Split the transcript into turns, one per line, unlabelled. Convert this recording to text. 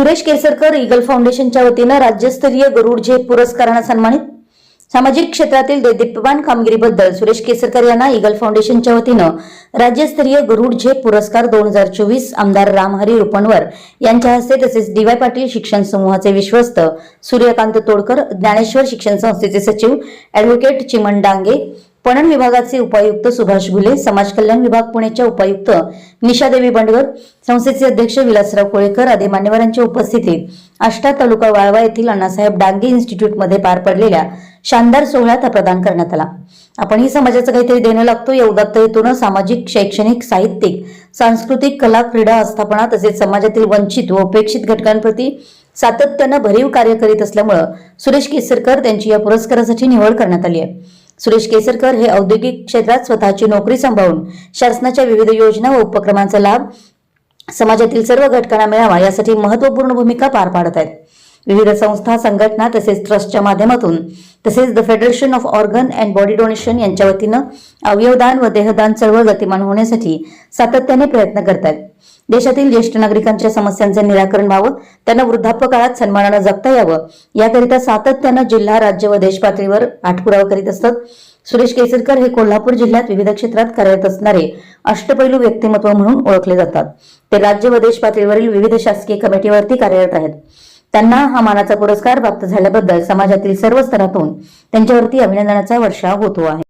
Suresh Kesarkar eagle फाउंडेशनच्या वतीनं राज्यस्तरीय गरुड झेप पुरस्कारानं सन्मानित सामाजिक क्षेत्रातील देदीप्यमान कामगिरीबद्दल सुरेश केसरकर यांना ईगल फाउंडेशनच्या वतीनं राज्यस्तरीय गरुड झेप पुरस्कार दोन हजार चोवीस आमदार रामहरी रुपणवर यांच्या हस्ते तसेच डीवाय पाटील शिक्षण समूहाचे विश्वस्त सूर्यकांत तोडकर ज्ञानेश्वर शिक्षण संस्थेचे सचिव अॅडव्होकेट चिमन डांगे पणन विभागाचे उपायुक्त सुभाष घुले समाज कल्याण विभाग पुणेच्या उपायुक्त निशादेवी बंडगर संस्थेचे अध्यक्ष विलासराव कोळेकर आदी मान्यवरांच्या उपस्थितीत आष्टा तालुका वाळवा येथील अण्णासाहेब डांगे इन्स्टिट्यूटमध्ये पार पडलेल्या शानदार सोहळ्यात हा प्रदान करण्यात आला. आपणही समाजाचं काहीतरी देणं लागतो या उदात्त हेतून सामाजिक शैक्षणिक साहित्यिक सांस्कृतिक कला क्रीडा आस्थापना तसेच समाजातील वंचित व उपेक्षित घटकांप्रती सातत्यानं भरीव कार्य करीत असल्यामुळं सुरेश केसरकर त्यांची या पुरस्कारासाठी निवड करण्यात आली आहे. सुरेश केसरकर हे औद्योगिक क्षेत्रात स्वतःची नोकरी सांभाळून शासनाच्या विविध योजना व उपक्रमांचा लाभ समाजातील सर्व घटकांना मिळावा यासाठी महत्त्वपूर्ण भूमिका पार पाडत आहेत. विविध संस्था संघटना तसेच ट्रस्टच्या माध्यमातून तसेच the federation of organ and body donation यांच्या वतीनं अवयवदान व देहदान चळवळ गतिमान होण्यासाठी सातत्याने प्रयत्न करतात. देशातील ज्येष्ठ नागरिकांच्या समस्यांचे निराकरण व्हावं त्यांना वृद्धाप्य काळात सन्मानानं जगता यावं याकरिता सातत्यानं जिल्हा राज्य व देश पातळीवर पाठपुरावा करीत असतात सुरेश केसरकर हे कोल्हापूर जिल्ह्यात विविध क्षेत्रात कार्यरत असणारे अष्टपैलू व्यक्तिमत्व म्हणून ओळखले जातात. ते राज्य व देश पातळीवरील विविध शासकीय कमिटीवरती कार्यरत आहेत. त्यांना हा मानाचा पुरस्कार प्राप्त झाल्याबद्दल समाजातील सर्व स्तरातून त्यांच्यावरती अभिनंदनाचा वर्षाव होतो आहे.